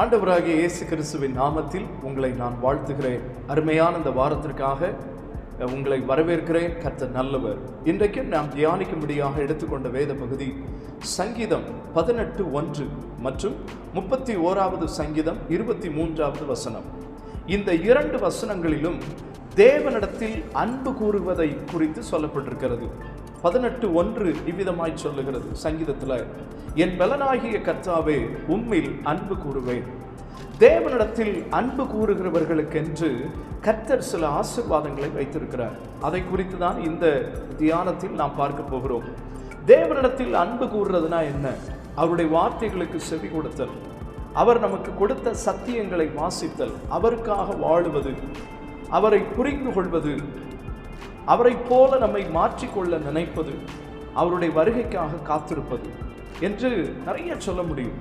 ஆண்டவராகிய இயேசு கிறிஸ்துவின் நாமத்தில் உங்களை நான் வாழ்த்துகிறேன். அருமையான இந்த வாரத்திற்காக உங்களை வரவேற்கிறேன். கர்த்த நல்லவர். இன்றைக்கு நாம் தியானிக்கும்படியாக எடுத்துக்கொண்ட வேத பகுதி சங்கீதம் பதினெட்டு ஒன்று மற்றும் முப்பத்தி ஓராவது சங்கீதம் இருபத்தி மூன்றாவது வசனம். இந்த இரண்டு வசனங்களிலும் தேவனிடத்தில் அன்பு கூறுவதை குறித்து சொல்லப்பட்டிருக்கிறது. பதினெட்டு ஒன்று இவ்விதமாய் சொல்லுகிறது சங்கீதத்தில் என் பலனாகிய கர்த்தாவே உம்மில் அன்பு கூறுவேன். தேவனிடத்தில் அன்பு கூறுகிறவர்களுக்கென்று கர்த்தர் சில ஆசீர்வாதங்களை வைத்திருக்கிறார். அதை குறித்து தான் இந்த தியானத்தில் நாம் பார்க்க போகிறோம். தேவனிடத்தில் அன்பு கூறுறதுனா என்ன? அவருடைய வார்த்தைகளுக்கு செவி கொடுத்தல். அவர் நமக்கு கொடுத்த சத்தியங்களை வாசித்தல். அவருக்காக வாழுவது. அவரை புரிந்து கொள்வது. அவரைப் போல நம்மை மாற்றிக்கொள்ள நினைப்பது அவருடைய வருகைக்காக காத்திருப்பது என்று நிறைய சொல்ல முடியும்.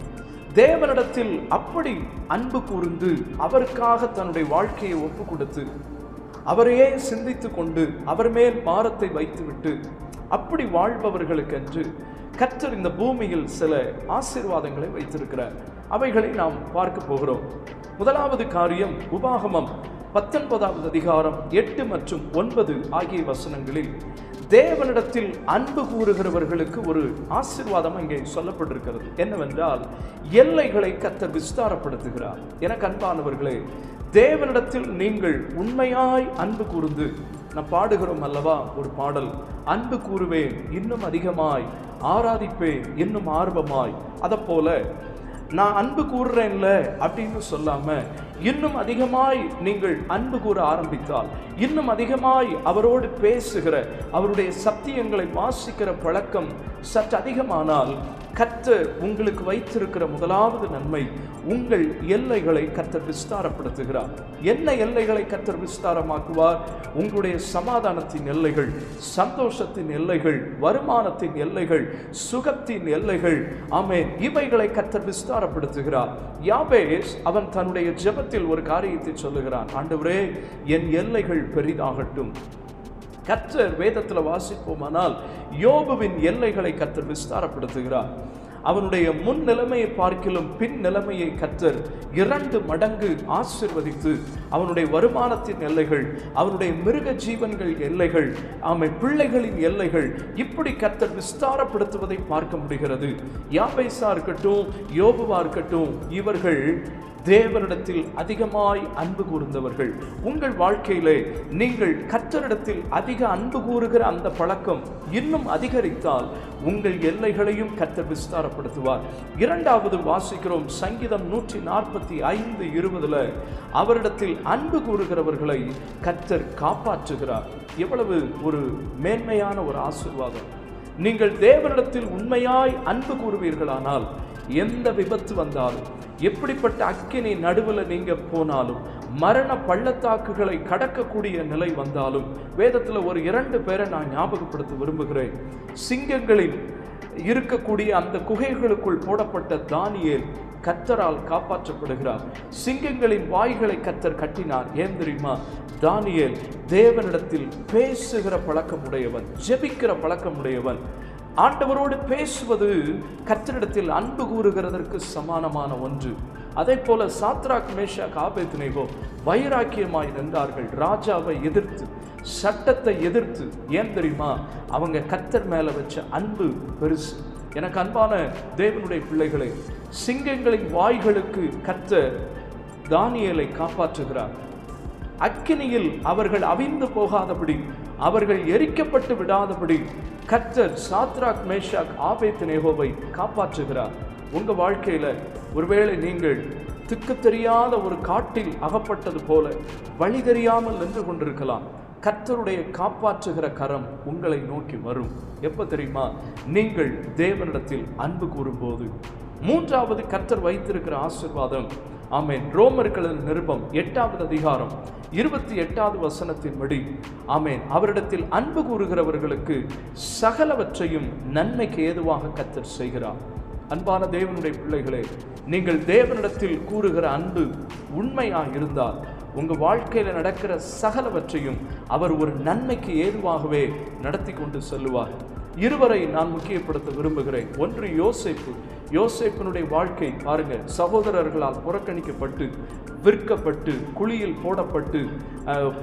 தேவனிடத்தில் அப்படி அன்பு கூர்ந்து அவருக்காக தன்னுடைய வாழ்க்கையை ஒப்பு கொடுத்து அவரையே சிந்தித்து கொண்டு அவர் மேல் பாரத்தை வைத்துவிட்டு அப்படி வாழ்பவர்களுக்கென்று கற்றர் இந்த பூமியில் சில ஆசீர்வாதங்களை வைத்திருக்கிறார். அவைகளை நாம் பார்க்க போகிறோம். முதலாவது காரியம் உபாகமம் பத்தொன்பதாவது அதிகாரம் எட்டு மற்றும் ஒன்பது ஆகிய வசனங்களில் தேவனிடத்தில் அன்பு கூறுகிறவர்களுக்கு ஒரு ஆசீர்வாதம் இங்கே சொல்லப்பட்டிருக்கிறது. என்னவென்றால் எல்லைகளை கத்த விஸ்தாரப்படுத்துகிறார். எனக்கு அன்பானவர்களே தேவனிடத்தில் நீங்கள் உண்மையாய் அன்பு கூர்ந்து நான் பாடுகிறோம் அல்லவா ஒரு பாடல் அன்பு கூறுவேன் இன்னும் அதிகமாய் ஆராதிப்பேன் இன்னும் ஆர்வமாய். போல நான் அன்பு கூறுறேன்ல? அப்படின்னு சொல்லாமல் இன்னும் அதிகமாய் நீங்கள் அன்பு கூற ஆரம்பித்தால் இன்னும் அதிகமாய் அவரோடு பேசுகிற அவருடைய சத்தியங்களை வாசிக்கிற பழக்கம் சற்று அதிகமானால் கர்த்தர் உங்களுக்கு வைத்திருக்கிற முதலாவது நன்மை உங்கள் எல்லைகளை கர்த்தர் விஸ்தாரப்படுத்துகிறார். என்ன எல்லைகளை கர்த்தர் விஸ்தாரமாக்குவார்? உங்களுடைய சமாதானத்தின் எல்லைகள் சந்தோஷத்தின் எல்லைகள் வருமானத்தின் எல்லைகள் சுகத்தின் எல்லைகள் ஆமே இவைகளை கர்த்தர் விஸ்தாரப்படுத்துகிறார். யாபேஸ் அவன் தன்னுடைய ஜெபத்தில் ஒரு காரியத்தை சொல்லுகிறான் ஆண்டவரே என் எல்லைகள் பெரிதாகட்டும். கர்த்தர் வேதத்தில் வாசிப்போமானால் யோபுவின் எல்லைகளை கத்தர் விஸ்தாரப்படுத்துகிறார். அவனுடைய முன் நிலைமையை பார்க்கிலும் பின் நிலைமையை கத்தர் இரண்டு மடங்கு ஆசிர்வதித்து அவனுடைய வருமானத்தின் எல்லைகள் அவனுடைய மிருக ஜீவன்கள் எல்லைகள் அவன் பிள்ளைகளின் எல்லைகள் இப்படி கத்தர் விஸ்தாரப்படுத்துவதை பார்க்க முடிகிறது. யாபைசா இருக்கட்டும் யோபுவா இருக்கட்டும் இவர்கள் தேவனிடத்தில் அதிகமாய் அன்பு கூர்ந்தவர்கள். உங்கள் வாழ்க்கையிலே நீங்கள் கற்றரிடத்தில் அதிக அன்பு கூறுகிற அந்த பழக்கம் இன்னும் அதிகரித்தால் உங்கள் எல்லைகளையும் கத்தர் விஸ்தாரப்படுத்துவார். இரண்டாவது வாசிக்கிறோம் சங்கீதம் நூற்றி நாற்பத்தி ஐந்து இருபதுல அவரிடத்தில் அன்பு கூறுகிறவர்களை கத்தர் காப்பாற்றுகிறார். எவ்வளவு ஒரு மேன்மையான ஒரு ஆசீர்வாதம். நீங்கள் தேவனிடத்தில் உண்மையாய் அன்பு கூறுவீர்களானால் எந்த விபத்து வந்தாலும் எப்படிப்பட்ட அக்கினி நடுவில் நீங்கள் போனாலும் மரண பள்ளத்தாக்குகளை கடக்கக்கூடிய நிலை வந்தாலும் வேதத்தில் ஒரு இரண்டு பேரை நான் ஞாபகப்படுத்த விரும்புகிறேன். சிங்கங்களின் இருக்கக்கூடிய அந்த குகைகளுக்குள் போடப்பட்ட தானியேல் கத்தரால் காப்பாற்றப்படுகிறார். சிங்கங்களின் வாய்களை கத்தர் கட்டினார். ஏன் தெரியுமா? தானியல் தேவனிடத்தில் பேசுகிற பழக்கமுடையவன் ஜெபிக்கிற பழக்கமுடையவன். ஆண்டவரோடு பேசுவது கத்தரிடத்தில் அன்பு கூறுகிறதற்கு சமானமான ஒன்று. அதே போல சாத்ராக் மேஷா ஆபேத்னேகோ வைராக்கியமாய் நின்றார்கள். ராஜாவை எதிர்த்து சட்டத்தை எதிர்த்து. ஏன் தெரியுமா? அவங்க கத்தர் மேல வச்ச அன்பு பெருசு. எனக்கு அன்பான தேவனுடைய பிள்ளைகளே சிங்கங்களின் வாய்களுக்கு கத்த தானியலை காப்பாற்றுகிறார். அக்கினியில் அவர்கள் அவிந்து போகாதபடி அவர்கள் எரிக்கப்பட்டு விடாதபடி கர்த்தர் சாத்ராக் மேஷாக் ஆபேத் நேகோவை காப்பாற்றுகிறார். உங்க வாழ்க்கையில ஒருவேளை நீங்கள் திக்கு தெரியாத ஒரு காட்டில் அகப்பட்டது போல வழி தெரியாமல் நின்று கொண்டிருக்கலாம். கர்த்தருடைய காப்பாற்றுகிற கரம் உங்களை நோக்கி வரும். எப்போ தெரியுமா? நீங்கள் தேவனிடத்தில் அன்பு கூறும்போது. மூன்றாவது கர்த்தர் வைத்திருக்கிற ஆசிர்வாதம். ஆமேன். ரோமர்களின் நிருபம் எட்டாவது அதிகாரம் இருபத்தி எட்டாவது வசனத்தின்படி. ஆமேன். அவரிடத்தில் அன்பு கூறுகிறவர்களுக்கு சகலவற்றையும் நன்மைக்கு ஏதுவாக கர்த்தர் செய்கிறார். அன்பான தேவனுடைய பிள்ளைகளே நீங்கள் தேவனிடத்தில் கூறுகிற அன்பு உண்மையாக இருந்தால் உங்க வாழ்க்கையில நடக்கிற சகலவற்றையும் அவர் ஒரு நன்மைக்கு ஏதுவாகவே நடத்தி கொண்டு செல்லுவார். இருவரை நான் முக்கியப்படுத்த விரும்புகிறேன். ஒன்று யோசைப்பு. யோசேப்பினுடைய வாழ்க்கை பாருங்க சகோதரர்களால் புறக்கணிக்கப்பட்டு விற்கப்பட்டு குழியில் போடப்பட்டு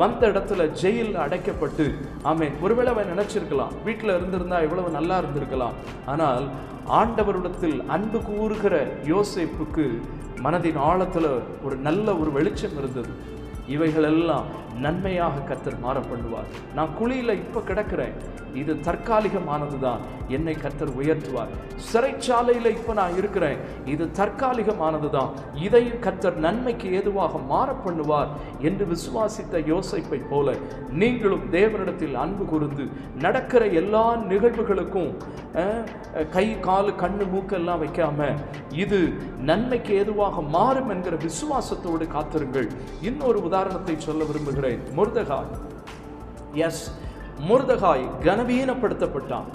வந்த இடத்துல ஜெயிலில் அடைக்கப்பட்டு ஆமென். ஒருவேளை அவன் நினச்சிருக்கலாம் வீட்டில் இருந்திருந்தா இவ்வளவு நல்லா இருந்திருக்கலாம். ஆனால் ஆண்டவரிடத்தில் அன்பு கூறுகிற யோசேப்புக்கு மனதின் ஆழத்தில் ஒரு நல்ல ஒரு வெளிச்சம் இருந்தது. இவைகளெல்லாம் நன்மையாக கத்தர் மாற பண்ணுவார். நான் குழியில் இப்போ கிடக்கிறேன். இது தற்காலிகமானது தான் என்னை கத்தர் உயர்த்துவார். சிறைச்சாலையில இப்போ நான் இருக்கிறேன். இது தற்காலிகமானது தான் இதையும் கத்தர் நன்மைக்கு ஏதுவாக மாற பண்ணுவார் என்று விசுவாசித்த யோசிப்பை போல நீங்களும் தேவனிடத்தில் அன்பு கூர்ந்து நடக்கிற எல்லா நிகழ்வுகளுக்கும் கை காலு கண்ணு மூக்கெல்லாம் வைக்காம இது நன்மைக்கு ஏதுவாக மாறும் என்கிற விசுவாசத்தோடு காத்திருங்கள். இன்னொரு உதாரணத்தை சொல்ல விரும்புகிறேன். முருதகாய். எஸ் முருதகாய் கனவீனப்படுத்தப்பட்டான்.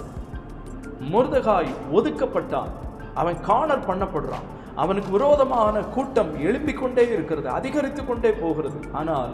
முருதகாய் ஒதுக்கப்பட்டான். அவன் கானர் பண்ணப்படுறான். அவனுக்கு விரோதமான கூட்டம் எழும்பிக் கொண்டே இருக்கிறது அதிகரித்து கொண்டே போகிறது. ஆனால்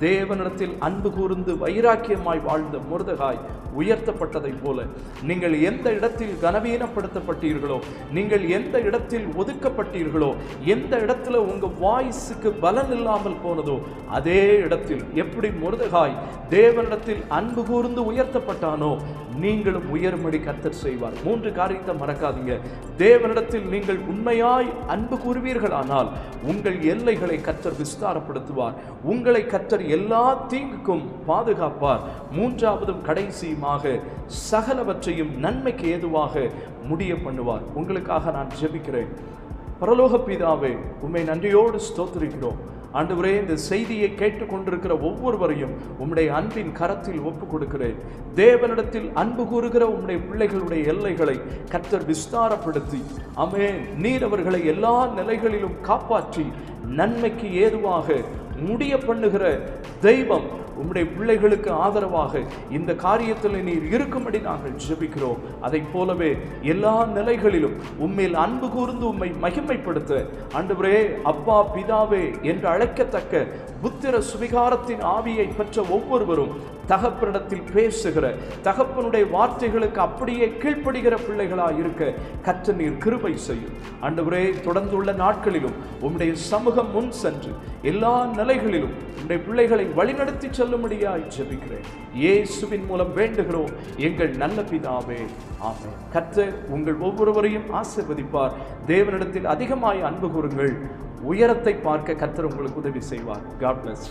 தேவனிடத்தில் அன்பு கூர்ந்து வைராக்கியமாய் வாழ்ந்த முருதகாய் உயர்த்தப்பட்டதைப் போல நீங்கள் எந்த இடத்தில் கனவீனப்படுத்தப்பட்டீர்களோ நீங்கள் எந்த இடத்தில் ஒதுக்கப்பட்டீர்களோ எந்த இடத்துல உங்கள் வாய்ஸுக்கு பலன் இல்லாமல் போனதோ அதே இடத்தில் எப்படி முருதகாய் தேவனிடத்தில் அன்பு கூர்ந்து உயர்த்தப்பட்டானோ நீங்களும் உயர்மடி கத்தர் செய்வார். மூன்று காரியத்தை மறக்காதீங்க. தேவனிடத்தில் நீங்கள் உண்மையாய் அன்பு கூறுவீர்களானால் உங்கள் எல்லைகளை கத்தர் விஸ்தாரப்படுத்துவார். உங்களை கத்தர் எல்லா தீங்குக்கும் பாதுகாப்பார். மூன்றாவதும் கடைசியுமாக சகலவற்றையும் நன்மைக்கு ஏதுவாக முடிய பண்ணுவார். உங்களுக்காக நான் ஜெபிக்கிறேன். பரலோக பிதாவே உண்மை நன்றியோடு ஸ்தோத்திருக்கிறோம். ஆண்டவரே இந்த செய்தியை கேட்டுக்கொண்டிருக்கிற ஒவ்வொருவரையும் உம்முடைய அன்பின் கரத்தில் ஒப்பு கொடுக்கிறேன் தேவனிடத்தில் அன்பு கூறுகிற உம்முடைய பிள்ளைகளுடைய எல்லைகளை கத்தர் விஸ்தாரப்படுத்தி அமே நீர் அவர்களை எல்லா நிலைகளிலும் காப்பாற்றி நன்மைக்கு ஏதுவாக முடிய பண்ணுகிற தெய்வம் உம்முடைய பிள்ளைகளுக்கு ஆதரவாக இந்த காரியத்தில் நீர் இருக்கும்படி நாங்கள் ஜெபிக்கிறோம். அதைப் போலவே எல்லா நிலைகளிலும் உண்மையில் அன்பு கூர்ந்து உம்மை மகிமைப்படுத்த ஆண்டவரே அப்பா பிதாவே என்று அழைக்கத்தக்க புத்திர சுவிகாரத்தின் ஆவியை பெற்ற ஒவ்வொருவரும் தகப்பனிடத்தில் பேசுகிற தகப்பனுடைய வார்த்தைகளுக்கு அப்படியே கீழ்ப்படுகிற பிள்ளைகளாக இருக்க கற்ற நீர் கிருபை செய்யும். ஆண்டவரே தொடர்ந்துள்ள நாட்களிலும் உம்முடைய சமூகம் முன் சென்று எல்லா நிலைகளிலும் உம்முடைய பிள்ளைகளை வழிநடத்தி செல்லும்படியாய் ஜெபிக்கிறேன். இயேசுவின் மூலம் வேண்டுகிறோம். எங்கள் நல்ல பிதாவே ஆமே கற்று உங்கள் ஒவ்வொருவரையும் ஆசிர்வதிப்பார். தேவனிடத்தில் அதிகமாய் அன்பு கூறுங்கள். உயரத்தை பார்க்க கத்தர் உங்களுக்கு உதவி செய்வார். God plus